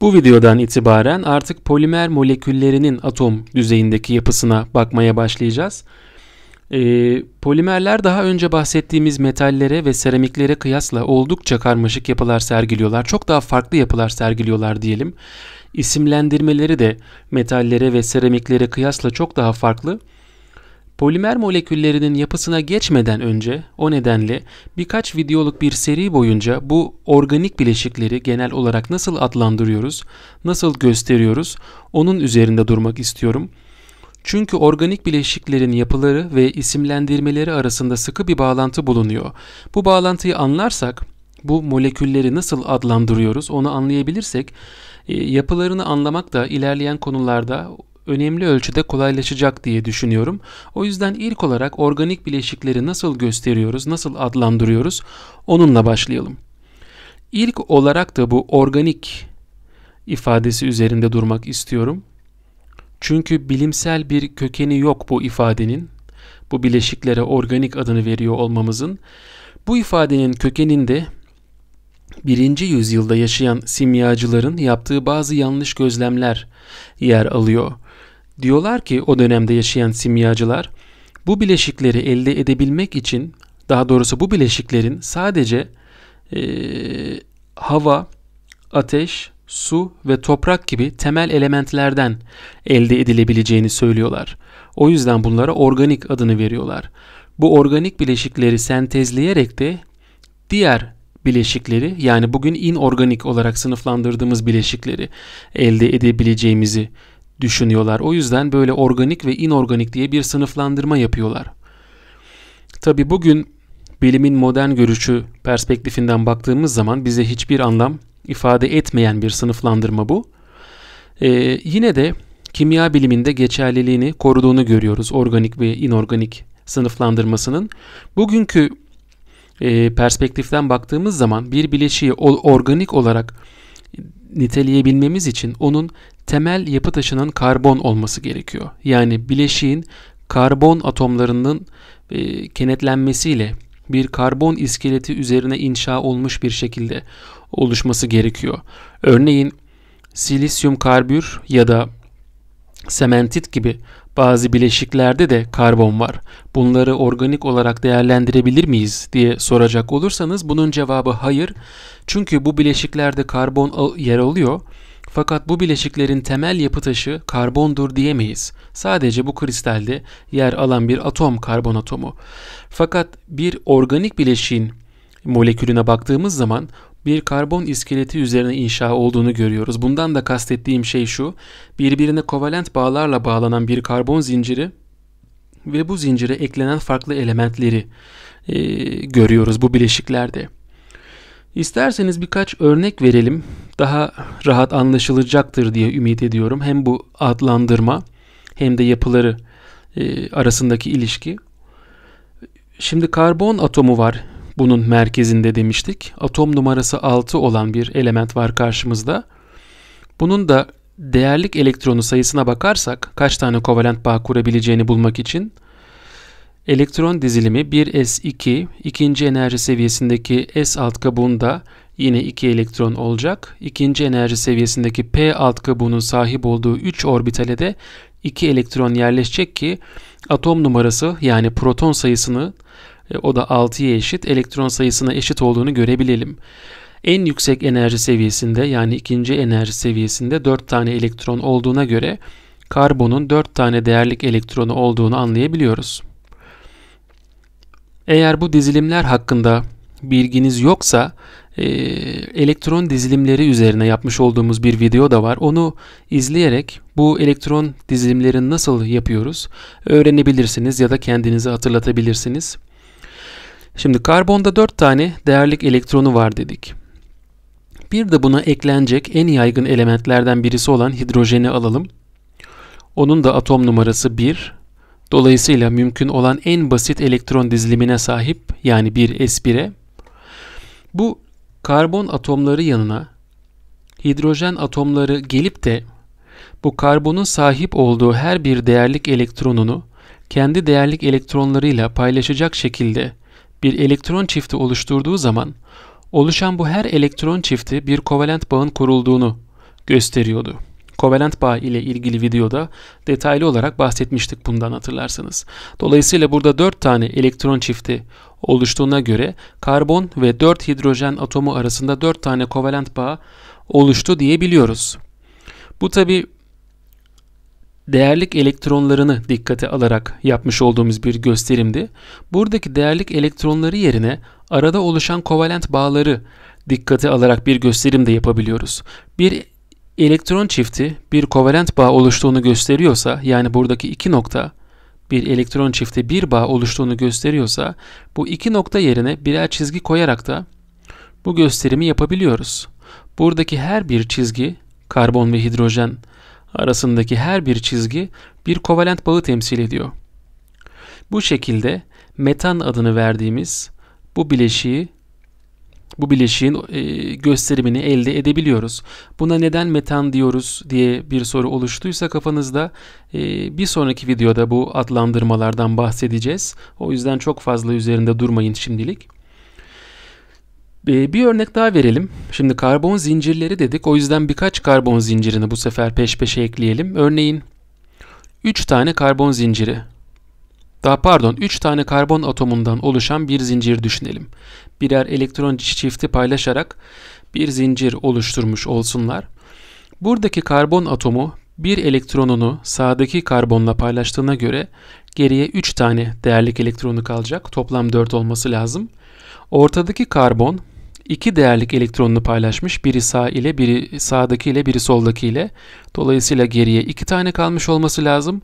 Bu videodan itibaren artık polimer moleküllerinin atom düzeyindeki yapısına bakmaya başlayacağız. E, polimerler daha önce bahsettiğimiz metallere ve seramiklere kıyasla oldukça karmaşık yapılar sergiliyorlar. Çok daha farklı yapılar sergiliyorlar diyelim. İsimlendirmeleri de metallere ve seramiklere kıyasla çok daha farklı. Polimer moleküllerinin yapısına geçmeden önce o nedenle birkaç videoluk bir seri boyunca bu organik bileşikleri genel olarak nasıl adlandırıyoruz, nasıl gösteriyoruz onun üzerinde durmak istiyorum. Çünkü organik bileşiklerin yapıları ve isimlendirmeleri arasında sıkı bir bağlantı bulunuyor. Bu bağlantıyı anlarsak bu molekülleri nasıl adlandırıyoruz onu anlayabilirsek e, yapılarını anlamak da ilerleyen konularda önemli ölçüde kolaylaşacak diye düşünüyorum. O yüzden ilk olarak organik bileşikleri nasıl gösteriyoruz, nasıl adlandırıyoruz onunla başlayalım. İlk olarak da bu organik ifadesi üzerinde durmak istiyorum. Çünkü bilimsel bir kökeni yok bu ifadenin. Bu bileşiklere organik adını veriyor olmamızın. Bu ifadenin kökeninde birinci yüzyılda yaşayan simyacıların yaptığı bazı yanlış gözlemler yer alıyor. Diyorlar ki o dönemde yaşayan simyacılar bu bileşikleri elde edebilmek için daha doğrusu bu bileşiklerin sadece e, hava, ateş, su ve toprak gibi temel elementlerden elde edilebileceğini söylüyorlar. O yüzden bunlara organik adını veriyorlar. Bu organik bileşikleri sentezleyerek de diğer bileşikleri yani bugün inorganik olarak sınıflandırdığımız bileşikleri elde edebileceğimizi düşünüyorlar. O yüzden böyle organik ve inorganik diye bir sınıflandırma yapıyorlar. Tabi bugün bilimin modern görüşü perspektifinden baktığımız zaman bize hiçbir anlam ifade etmeyen bir sınıflandırma bu. Ee, yine de kimya biliminde geçerliliğini koruduğunu görüyoruz organik ve inorganik sınıflandırmasının. Bugünkü e, perspektiften baktığımız zaman bir bileşiği organik olarak niteleyebilmemiz için onun temel yapı taşının karbon olması gerekiyor. Yani bileşiğin karbon atomlarının e, kenetlenmesiyle bir karbon iskeleti üzerine inşa olmuş bir şekilde oluşması gerekiyor. Örneğin silisyum karbür ya da sementit gibi bazı bileşiklerde de karbon var. Bunları organik olarak değerlendirebilir miyiz diye soracak olursanız bunun cevabı hayır. Çünkü bu bileşiklerde karbon yer alıyor. Fakat bu bileşiklerin temel yapı taşı karbondur diyemeyiz. Sadece bu kristalde yer alan bir atom karbon atomu. Fakat bir organik bileşiğin molekülüne baktığımız zaman bir karbon iskeleti üzerine inşa olduğunu görüyoruz. Bundan da kastettiğim şey şu, birbirine kovalent bağlarla bağlanan bir karbon zinciri ve bu zincire eklenen farklı elementleri e, görüyoruz bu bileşiklerde. İsterseniz birkaç örnek verelim. Daha rahat anlaşılacaktır diye ümit ediyorum. Hem bu adlandırma hem de yapıları e, arasındaki ilişki. Şimdi karbon atomu var bunun merkezinde demiştik. Atom numarası 6 olan bir element var karşımızda. Bunun da değerlik elektronu sayısına bakarsak kaç tane kovalent bağ kurabileceğini bulmak için elektron dizilimi 1s2 ikinci enerji seviyesindeki s alt kabuğunda yine 2 elektron olacak. İkinci enerji seviyesindeki p alt kabuğunun sahip olduğu 3 orbitale de 2 elektron yerleşecek ki atom numarası yani proton sayısını o da 6'ya eşit elektron sayısına eşit olduğunu görebilelim. En yüksek enerji seviyesinde yani ikinci enerji seviyesinde 4 tane elektron olduğuna göre karbonun 4 tane değerlik elektronu olduğunu anlayabiliyoruz. Eğer bu dizilimler hakkında bilginiz yoksa e, elektron dizilimleri üzerine yapmış olduğumuz bir video da var. Onu izleyerek bu elektron dizilimlerini nasıl yapıyoruz öğrenebilirsiniz ya da kendinizi hatırlatabilirsiniz. Şimdi karbonda 4 tane değerlik elektronu var dedik. Bir de buna eklenecek en yaygın elementlerden birisi olan hidrojeni alalım. Onun da atom numarası 1. Dolayısıyla mümkün olan en basit elektron dizilimine sahip yani 1s1'e. Bu karbon atomları yanına hidrojen atomları gelip de bu karbonun sahip olduğu her bir değerlik elektronunu kendi değerlik elektronlarıyla paylaşacak şekilde bir elektron çifti oluşturduğu zaman oluşan bu her elektron çifti bir kovalent bağın kurulduğunu gösteriyordu. Kovalent bağ ile ilgili videoda detaylı olarak bahsetmiştik bundan hatırlarsanız. Dolayısıyla burada 4 tane elektron çifti oluştuğuna göre karbon ve 4 hidrojen atomu arasında 4 tane kovalent bağ oluştu diyebiliyoruz. Bu tabi değerlik elektronlarını dikkate alarak yapmış olduğumuz bir gösterimdi. Buradaki değerlik elektronları yerine arada oluşan kovalent bağları dikkate alarak bir gösterim de yapabiliyoruz. Bir elektron çifti bir kovalent bağ oluştuğunu gösteriyorsa yani buradaki iki nokta bir elektron çifti bir bağ oluştuğunu gösteriyorsa bu iki nokta yerine birer çizgi koyarak da bu gösterimi yapabiliyoruz. Buradaki her bir çizgi karbon ve hidrojen arasındaki her bir çizgi bir kovalent bağı temsil ediyor. Bu şekilde metan adını verdiğimiz bu bileşiği bu bileşiğin e, gösterimini elde edebiliyoruz. Buna neden metan diyoruz diye bir soru oluştuysa kafanızda e, bir sonraki videoda bu adlandırmalardan bahsedeceğiz. O yüzden çok fazla üzerinde durmayın şimdilik. E, bir örnek daha verelim. Şimdi karbon zincirleri dedik. O yüzden birkaç karbon zincirini bu sefer peş peşe ekleyelim. Örneğin 3 tane karbon zinciri daha pardon 3 tane karbon atomundan oluşan bir zincir düşünelim. Birer elektron çifti paylaşarak bir zincir oluşturmuş olsunlar. Buradaki karbon atomu bir elektronunu sağdaki karbonla paylaştığına göre geriye 3 tane değerlik elektronu kalacak. Toplam 4 olması lazım. Ortadaki karbon iki değerlik elektronunu paylaşmış. Biri sağ ile, biri sağdaki ile, biri soldaki ile. Dolayısıyla geriye iki tane kalmış olması lazım.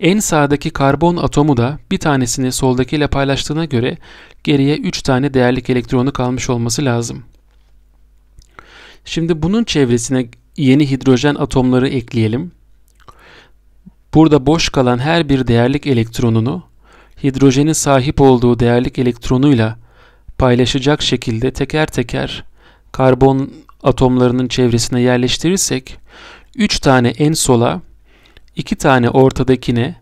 En sağdaki karbon atomu da bir tanesini soldaki ile paylaştığına göre geriye 3 tane değerlik elektronu kalmış olması lazım. Şimdi bunun çevresine yeni hidrojen atomları ekleyelim. Burada boş kalan her bir değerlik elektronunu hidrojenin sahip olduğu değerlik elektronuyla paylaşacak şekilde teker teker karbon atomlarının çevresine yerleştirirsek 3 tane en sola 2 tane ortadakine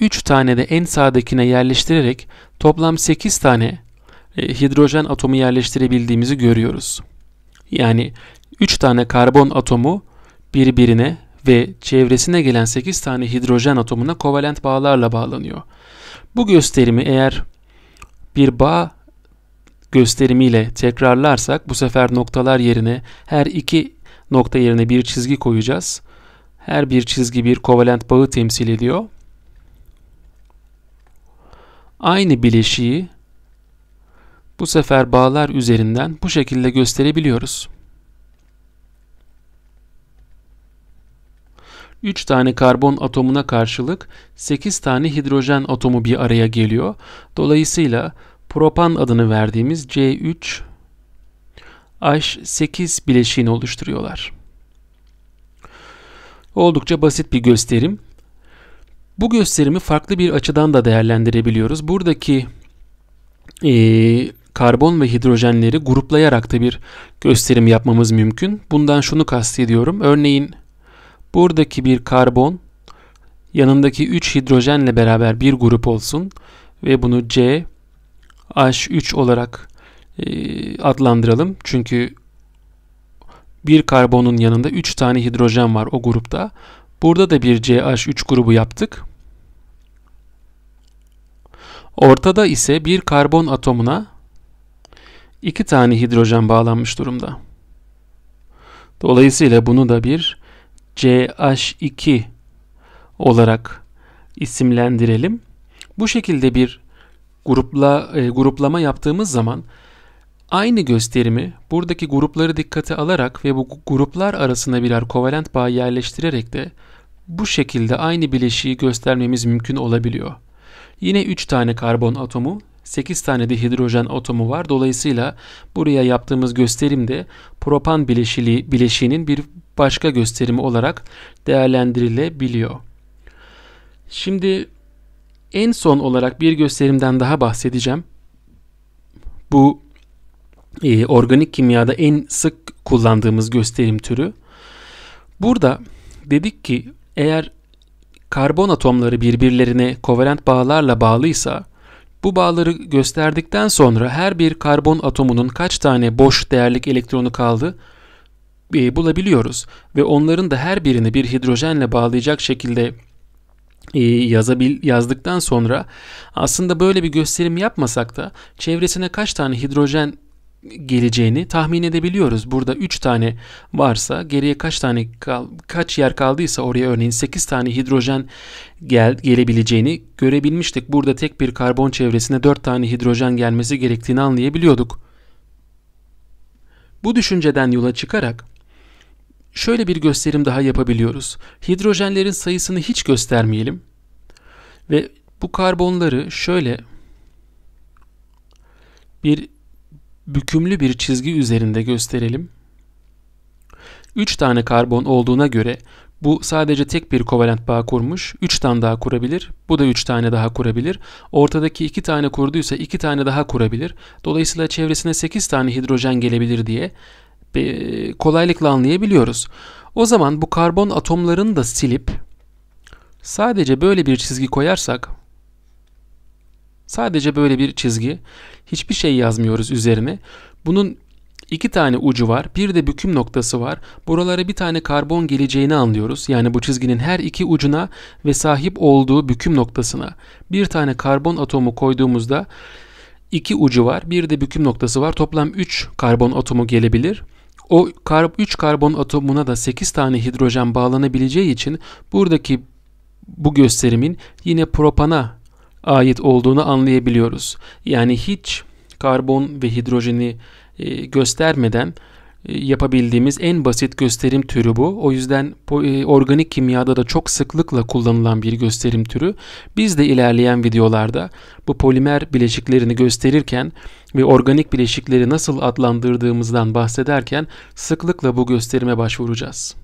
3 tane de en sağdakine yerleştirerek toplam 8 tane e, hidrojen atomu yerleştirebildiğimizi görüyoruz. Yani 3 tane karbon atomu birbirine ve çevresine gelen 8 tane hidrojen atomuna kovalent bağlarla bağlanıyor. Bu gösterimi eğer bir bağ gösterimiyle tekrarlarsak bu sefer noktalar yerine her iki nokta yerine bir çizgi koyacağız. Her bir çizgi bir kovalent bağı temsil ediyor. Aynı bileşiği bu sefer bağlar üzerinden bu şekilde gösterebiliyoruz. 3 tane karbon atomuna karşılık 8 tane hidrojen atomu bir araya geliyor. Dolayısıyla propan adını verdiğimiz C3 H8 bileşiğini oluşturuyorlar. Oldukça basit bir gösterim. Bu gösterimi farklı bir açıdan da değerlendirebiliyoruz. Buradaki e, karbon ve hidrojenleri gruplayarak da bir gösterim yapmamız mümkün. Bundan şunu kastediyorum. Örneğin buradaki bir karbon yanındaki 3 hidrojenle beraber bir grup olsun ve bunu C H3 olarak e, adlandıralım. Çünkü bir karbonun yanında 3 tane hidrojen var o grupta. Burada da bir CH3 grubu yaptık. Ortada ise bir karbon atomuna 2 tane hidrojen bağlanmış durumda. Dolayısıyla bunu da bir CH2 olarak isimlendirelim. Bu şekilde bir grupla e, gruplama yaptığımız zaman aynı gösterimi buradaki grupları dikkate alarak ve bu gruplar arasında birer kovalent bağ yerleştirerek de bu şekilde aynı bileşiği göstermemiz mümkün olabiliyor. Yine 3 tane karbon atomu, 8 tane de hidrojen atomu var. Dolayısıyla buraya yaptığımız gösterim de propan bileşiği, bileşiğinin bir başka gösterimi olarak değerlendirilebiliyor. Şimdi en son olarak bir gösterimden daha bahsedeceğim. Bu e, organik kimyada en sık kullandığımız gösterim türü. Burada dedik ki eğer karbon atomları birbirlerine kovalent bağlarla bağlıysa bu bağları gösterdikten sonra her bir karbon atomunun kaç tane boş değerlik elektronu kaldı e, bulabiliyoruz ve onların da her birini bir hidrojenle bağlayacak şekilde yazabil, yazdıktan sonra aslında böyle bir gösterim yapmasak da çevresine kaç tane hidrojen geleceğini tahmin edebiliyoruz. Burada 3 tane varsa geriye kaç tane kal, kaç yer kaldıysa oraya örneğin 8 tane hidrojen gel, gelebileceğini görebilmiştik. Burada tek bir karbon çevresine 4 tane hidrojen gelmesi gerektiğini anlayabiliyorduk. Bu düşünceden yola çıkarak şöyle bir gösterim daha yapabiliyoruz. Hidrojenlerin sayısını hiç göstermeyelim ve bu karbonları şöyle bir bükümlü bir çizgi üzerinde gösterelim. 3 tane karbon olduğuna göre bu sadece tek bir kovalent bağ kurmuş. 3 tane daha kurabilir. Bu da 3 tane daha kurabilir. Ortadaki 2 tane kurduysa 2 tane daha kurabilir. Dolayısıyla çevresine 8 tane hidrojen gelebilir diye kolaylıkla anlayabiliyoruz. O zaman bu karbon atomlarını da silip sadece böyle bir çizgi koyarsak sadece böyle bir çizgi hiçbir şey yazmıyoruz üzerine. Bunun iki tane ucu var. Bir de büküm noktası var. Buralara bir tane karbon geleceğini anlıyoruz. Yani bu çizginin her iki ucuna ve sahip olduğu büküm noktasına bir tane karbon atomu koyduğumuzda iki ucu var. Bir de büküm noktası var. Toplam 3 karbon atomu gelebilir. O 3 karbon atomuna da 8 tane hidrojen bağlanabileceği için buradaki bu gösterimin yine propana ait olduğunu anlayabiliyoruz. Yani hiç karbon ve hidrojeni e, göstermeden e, yapabildiğimiz en basit gösterim türü bu. O yüzden e, organik kimyada da çok sıklıkla kullanılan bir gösterim türü. Biz de ilerleyen videolarda bu polimer bileşiklerini gösterirken ve organik bileşikleri nasıl adlandırdığımızdan bahsederken sıklıkla bu gösterime başvuracağız.